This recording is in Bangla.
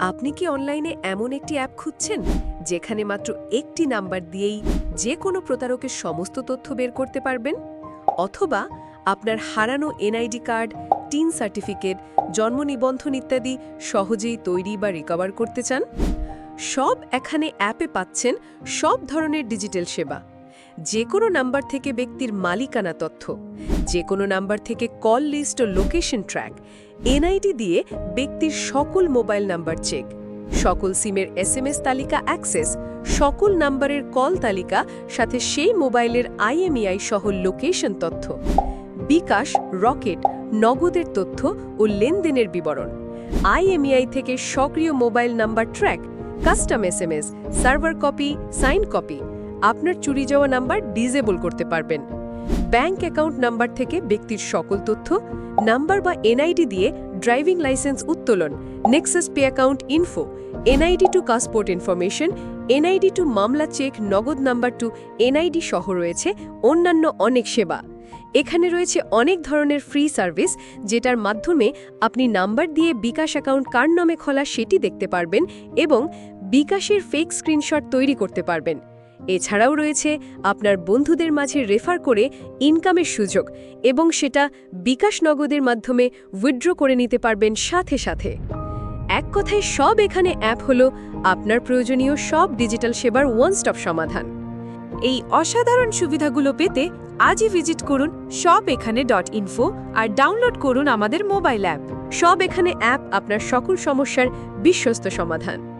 আপনি কি অনলাইনে এমন একটি অ্যাপ খুঁজছেন? যেখানে মাত্র একটি নাম্বার দিয়েই যে কোনো প্রতারকের সমস্ত তথ্য বের করতে পারবেন? অথবা আপনার হারানো এনআইডি কার্ড, টিন সার্টিফিকেট, জন্ম নিবন্ধন ইত্যাদি সহজেই তৈরি বা রিকভার করতে চান? সব এখানে অ্যাপে পাচ্ছেন সব ধরনের ডিজিটাল সেবা। যে কোনো নাম্বার থেকে ব্যক্তির মালিকানা তথ্য যে কোনো নাম্বার থেকে call list O location track, N I D দিয়ে ব্যক্তির সকল মোবাইল নাম্বার চেক, সকল সিমের এসএমএস তালিকা অ্যাক্সেস, সকল নাম্বারের কল তালিকা, সাথে সেই মোবাইলের আইএমইআই সহ লোকেশন তথ্য, বিকাশ, রকেট, নগদের তথ্য ও লেনদেনের বিবরণ, আইএমইআই থেকে সক্রিয় mobile number track, custom S M S, server copy, sign copy আপনার চুরি যাওয়া নাম্বার ডিজেবল করতে পারবেন। ব্যাংক অ্যাকাউন্ট নাম্বার থেকে ব্যক্তির সকল তথ্য, নাম্বার বা এনআইডি দিয়ে ড্রাইভিং লাইসেন্স উত্তোলন Nexus pay account info N I D to passport information N I D to মামলা check Nagad number to N I D সহ রয়েছে অন্যান্য অনেক সেবা। এখানে রয়েছে অনেক ধরনের ফ্রি সার্ভিস যেটার মাধ্যমে আপনি নাম্বার দিয়ে বিকাশ অ্যাকাউন্ট কার নামে খোলা সেটি দেখতে পারবেন এবং বিকাশের ফেক স্ক্রিনশট তৈরি করতে পারবেন। এছাড়াও রয়েছে আপনার বন্ধুদের মাঝে রেফার করে ইনকামের সুযোগ এবং সেটা বিকাশ নগদের মাধ্যমে উইথড্র করে নিতে পারবেন সাথে সাথে। এক কথায় সব এখানে অ্যাপ হলো আপনার প্রয়োজনীয় সব ডিজিটাল সেবার ওয়ান স্টপ সমাধান। এই অসাধারণ সুবিধাগুলো পেতে আজই ভিজিট করুন সব এখানে ডট ইনফো আর ডাউনলোড করুন আমাদের মোবাইল অ্যাপ সব এখানে অ্যাপ আপনার সকল সমস্যার বিশ্বস্ত সমাধান।